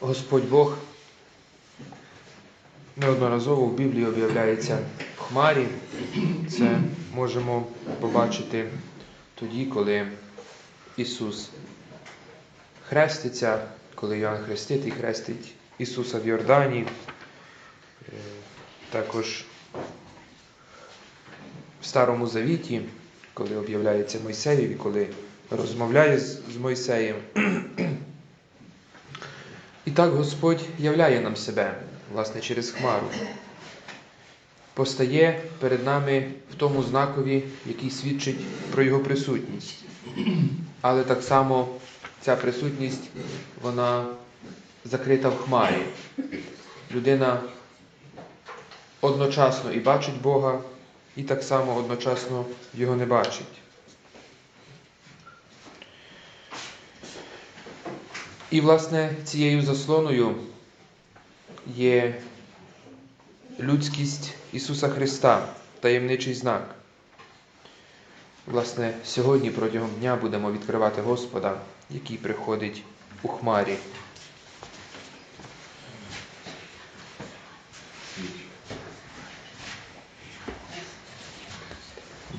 Господь Бог неодноразово в Біблії об'являється в Хмарі. Це можемо побачити тоді, коли Ісус хреститься, коли Йоанн Хреститель хрестить Ісуса в Йордані. Е, Також в Старому Завіті, коли об'являється Мойсеєві, коли розмовляє з Мойсеєм. Так Господь являє нам себе, власне, через Хмару. Постає перед нами в тому знакові, який свідчить про Його присутність. Але так само ця присутність, вона закрита в хмарі. Людина одночасно і бачить Бога, і так само одночасно його не бачить. І, власне, цією заслоною є людськість Ісуса Христа, таємничий знак. Власне, сьогодні протягом дня будемо відкривати Господа, який приходить у хмарі.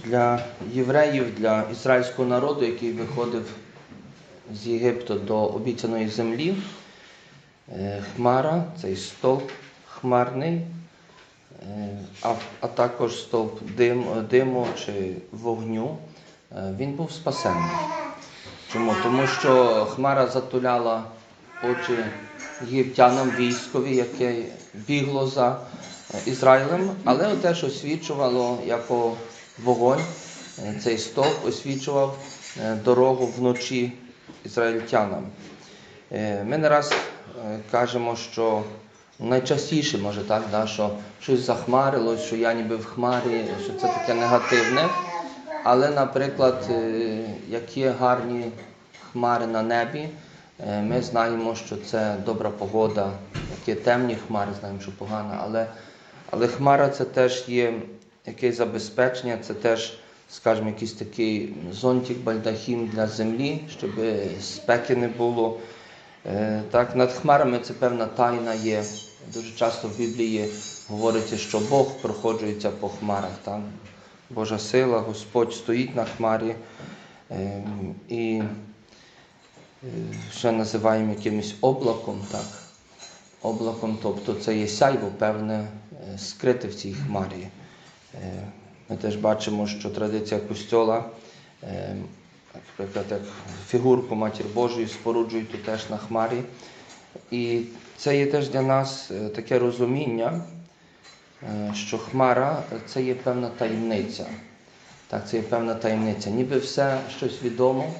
Для євреїв, для ізраїльського народу, який виходив з Єгипту до обіцяної землі, е, хмара, цей стовп хмарний, е, а, а також стовп дим, диму чи вогню, е, він був спасенний. Чому? Тому що хмара затуляла очі єгиптянам військові, яке бігло за Ізраїлем, але теж освічувало як вогонь. Цей стовп освічував дорогу вночі ізраїльтянам. Е, Ми не раз е, кажемо, що найчастіше, може так, да, що щось захмарилось, що я ніби в хмарі, що це таке негативне. Але, наприклад, е, як є гарні хмари на небі, ми знаємо, що це добра погода, як є темні хмари, знаємо, що погано, але, але хмара це теж є якесь забезпечення, це теж, скажімо, якийсь такий зонтик, бальдахім для землі, щоб спеки не було. Е, Так, над хмарами це певна тайна є. Дуже часто в Біблії говориться, що Бог проходжується по хмарах. Так? Божа сила, Господь стоїть на хмарі е, і е, ще називаємо якимось облаком. Так? Облаком, тобто це є сяйво, певне, е, скрите в цій хмарі. Ми теж бачимо, що традиція костьола, е, наприклад, як фігурку Матір Божої споруджують тут теж на хмарі. І це є теж для нас е, таке розуміння, е, що хмара це є певна таємниця. Так, це є певна таємниця. Ніби все щось відомо.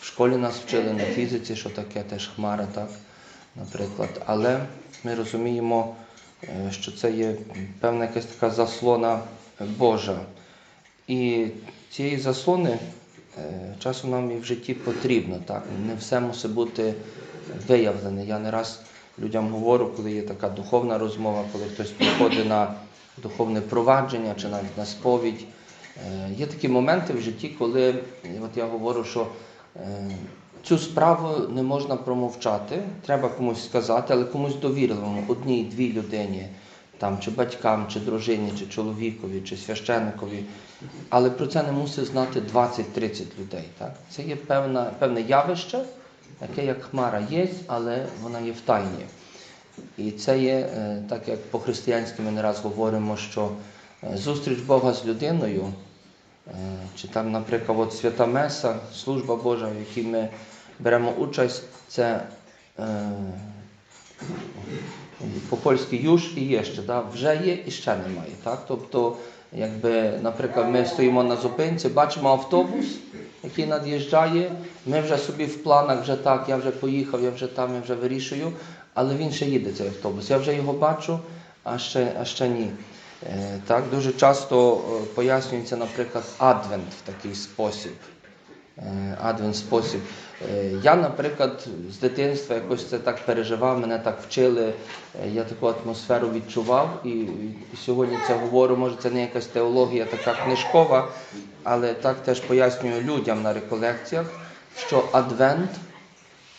В школі нас вчили на фізиці, що таке теж хмара, так, наприклад. Але ми розуміємо, що це є певна якась така заслона Божа. І цієї заслони е, часом нам і в житті потрібно. Так? Не все мусить бути виявлене. Я не раз людям говорю, коли є така духовна розмова, коли хтось приходить на духовне провадження чи навіть на сповідь. Е, Є такі моменти в житті, коли от я говорю, що е, цю справу не можна промовчати, треба комусь сказати, але комусь довірливому, одній, двій людині, там, чи батькам, чи дружині, чи чоловікові, чи священникові. Але про це не мусить знати 20-30 людей. Так? Це є певна, певне явище, яке як хмара є, але вона є в тайні. І це є, е, так як по-християнськи ми не раз говоримо, що е, зустріч Бога з людиною, е, чи там, наприклад, от свята Меса, служба Божа, в якій ми беремо участь, це по-польськи юж і є ще, да? вже є і ще немає. Так? Тобто, якби, наприклад, ми стоїмо на зупинці, бачимо автобус, який над'їжджає, ми вже собі в планах, вже так, я вже поїхав, я вже там, я вже вирішую, але він ще їде цей автобус. Я вже його бачу, а ще, а ще ні. Так, дуже часто пояснюється, наприклад, адвент в такий спосіб. Е, Адвент спосіб. Е, Я, наприклад, з дитинства якось це так переживав, мене так вчили, е, я таку атмосферу відчував і, сьогодні це говорю, може це не якась теологія така книжкова, але так теж пояснюю людям на реколекціях, що адвент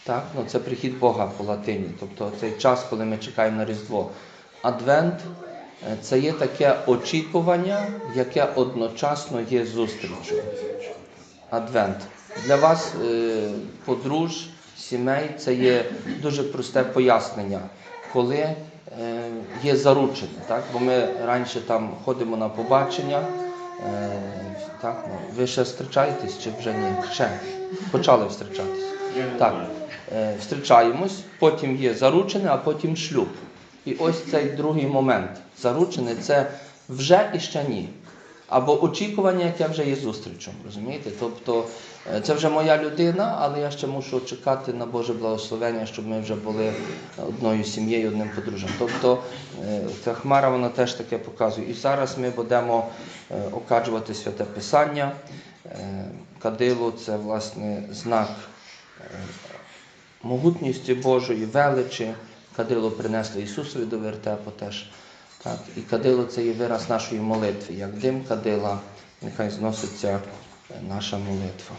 Так, ну це прихід Бога по латині, тобто цей час, коли ми чекаємо на Різдво. Адвент це є таке очікування, яке одночасно є зустрічю. Адвент. Для вас, е, подружж, сімей, це є дуже просте пояснення, коли е, є заручення. Так? Бо ми раніше там ходимо на побачення. Е, так, ну, ви ще зустрічаєтесь чи вже ні? Ще почали зустрічатись. Так, зустрічаємось, потім є заручене, а потім шлюб. І ось цей другий момент. Заручене це вже і ще ні. Або очікування, яке вже є зустрічом. Розумієте? Тобто е, це вже моя людина, але я ще мушу чекати на Боже благословення, щоб ми вже були одною сім'єю, одним подружжям. Тобто е, ця хмара вона теж таке показує. І зараз ми будемо е, окаджувати святе Писання. Е, Кадило це власне знак е, могутності Божої, величі. Кадило принесло Ісусові до вертепу теж. Так, і кадило це є вираз нашої молитви. Як дим кадила, нехай зноситься наша молитва.